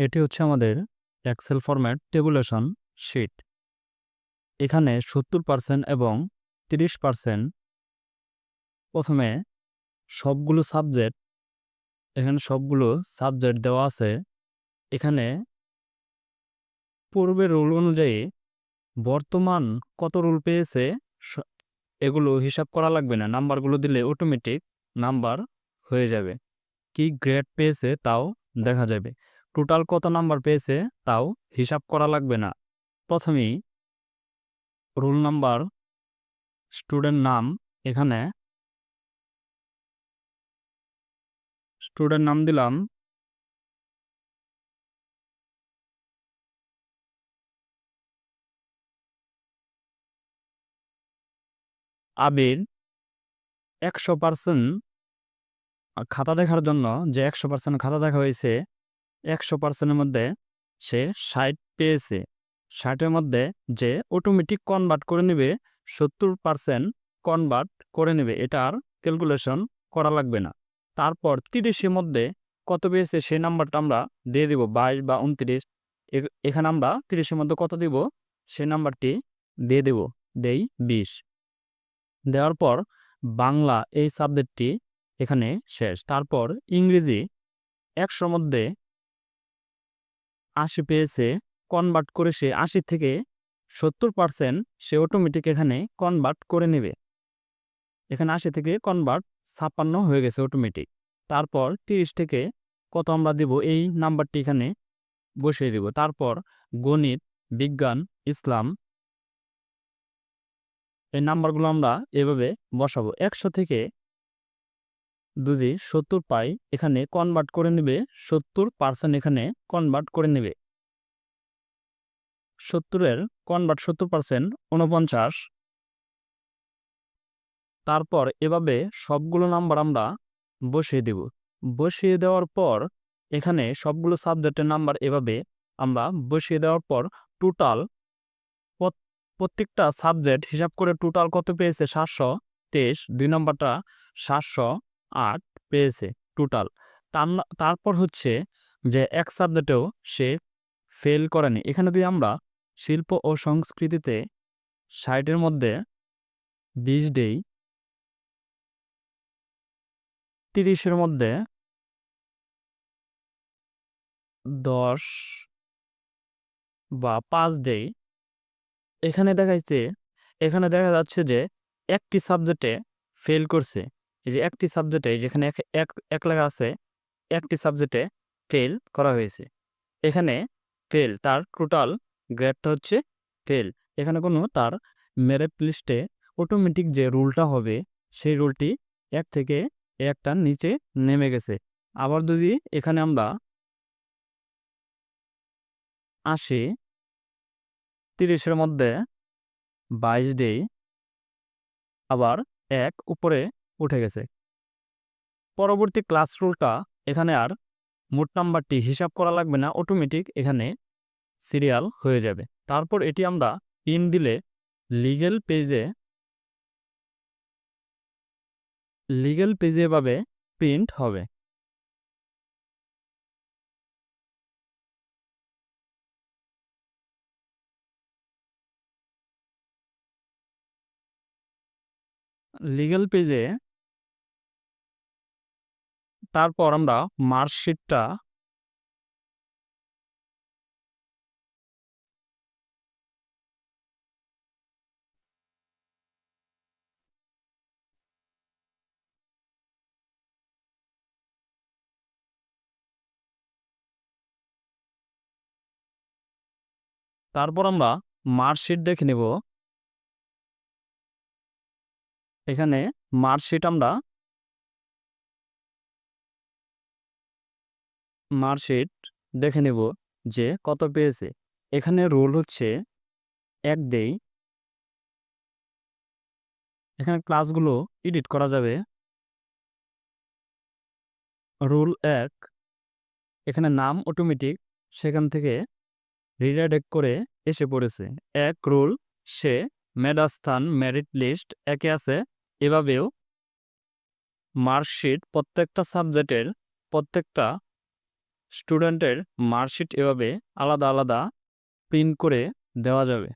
এটি হচ্ছে আমাদের এক্সেল ফরম্যাট টেবুলেশন শিট এখানে সত্তর পার্সেন্ট এবং তিরিশ পার্সেন্ট প্রথমে সবগুলো সাবজেক্ট এখানে সবগুলো সাবজেক্ট দেওয়া আছে। এখানে পূর্বের রুল অনুযায়ী বর্তমান কত রুল পেয়েছে এগুলো হিসাব করা লাগবে না। নাম্বারগুলো দিলে অটোমেটিক নাম্বার হয়ে যাবে। কি গ্রেড পেয়েছে তাও দেখা যাবে। টোটাল কত নাম্বার পেয়েছে তাও হিসাব করা লাগবে না। প্রথমেই রোল নাম্বার, স্টুডেন্ট নাম, এখানে স্টুডেন্ট নাম দিলাম। আবির একশো পার্সেন্ট খাতা দেখার জন্য যে একশো পার্সেন্ট খাতা দেখা হয়েছে একশো পার্সেন্টের মধ্যে সে ষাট পেয়েছে। ষাটের মধ্যে যে অটোমেটিক কনভার্ট করে নেবে, সত্তর পার্সেন্ট কনভার্ট করে নেবে, এটা আর ক্যালকুলেশন করা লাগবে না। তারপর তিরিশের মধ্যে কত পেয়েছে, সেই নাম্বারটা আমরা দিয়ে দিব, বাইশ বা উনত্রিশ। এখানে আমরা তিরিশের মধ্যে কত দিব, সেই নাম্বারটি দিয়ে দেব, দেই বিশ। দেওয়ার পর বাংলা এই সাবজেক্টটি এখানে শেষ। তারপর ইংরেজি একশোর মধ্যে আশি পেয়েছে কনভার্ট করে সে আশি থেকে সত্তর পার্সেন্ট সে অটোমেটিক এখানে কনভার্ট করে নেবে। এখানে আশি থেকে কনভার্ট ছাপ্পান্ন হয়ে গেছে অটোমেটিক তারপর তিরিশ থেকে কত আমরা দিব? এই নাম্বারটি এখানে বসিয়ে দিব। তারপর গণিত, বিজ্ঞান, ইসলাম, এই নাম্বারগুলো আমরা এভাবে বসাবো। একশো থেকে যদি সত্তর পাই এখানে কনভার্ট করে নেবে, সত্তর পার্সেন্ট এখানে কনভার্ট করে নেবে। সত্তরের কনভার্ট সত্তর পার্সেন্ট উনপঞ্চাশ তারপর এভাবে সবগুলো নাম্বার আমরা বসিয়ে দেব। বসিয়ে দেওয়ার পর এখানে সবগুলো সাবজেক্টের নাম্বার এভাবে আমরা বসিয়ে দেওয়ার পর টোটাল প্রত্যেকটা সাবজেক্ট হিসাব করে টোটাল কত পেয়েছে? সাতশো তেইশ। দুই নম্বরটা সাতশো আট পেয়েছে টোটাল তারপর হচ্ছে যে এক সাবজেক্টেও সে ফেল করেনি। এখানে যদি আমরা শিল্প ও সংস্কৃতিতে ষাটের মধ্যে বিশ দেই তিরিশের মধ্যে দশ বা পাঁচ দেই, এখানে দেখাইছে এখানে দেখা যাচ্ছে যে একটি সাবজেক্টে ফেল করছে। এই যে একটি সাবজেক্টে যেখানে এক এক এক লেখা আছে, একটি সাবজেক্টে ফেল করা হয়েছে। এখানে ফেল তার টোটাল গ্রেডটা হচ্ছে ফেল এখানে কোনো তার মেরিট লিস্টে অটোমেটিক যে রুলটা হবে, সেই রুলটি এক থেকে একটা নিচে নেমে গেছে। আবার যদি এখানে আমরা আসি, তিরিশের মধ্যে বাইশ ডে আবার এক, উপরে উঠে গেছে। পরবর্তী ক্লাস রুলটা, এখানে আর মোট নাম্বারটি হিসাব করা লাগবে না অটোমেটিক এখানে সিরিয়াল হয়ে যাবে। তারপর এটি আমরা ইন দিলে লিগেল পেজে লিগেল পেজে এভাবে প্রিন্ট হবে। লিগেল পেজে তারপর আমরা মার্কশিটটা তারপর আমরা মার্কশিট দেখে নেব। এখানে মার্কশিট আমরা মার্কশিট দেখে নেব যে কত পেয়েছে। এখানে রোল হচ্ছে এক দেই। এখানে ক্লাসগুলো এডিট করা যাবে। রুল এক, এখানে নাম অটোমেটিক সেখান থেকে রিডাইরেক্ট করে এসে পড়েছে। এক রুল, সে মেধাস্থান মেরিট লিস্ট একে আছে। এভাবেও মার্কশিট প্রত্যেকটা সাবজেক্টের প্রত্যেকটা স্টুডেন্টের মার্কশিট এভাবে আলাদা আলাদা প্রিন্ট করে দেওয়া যাবে।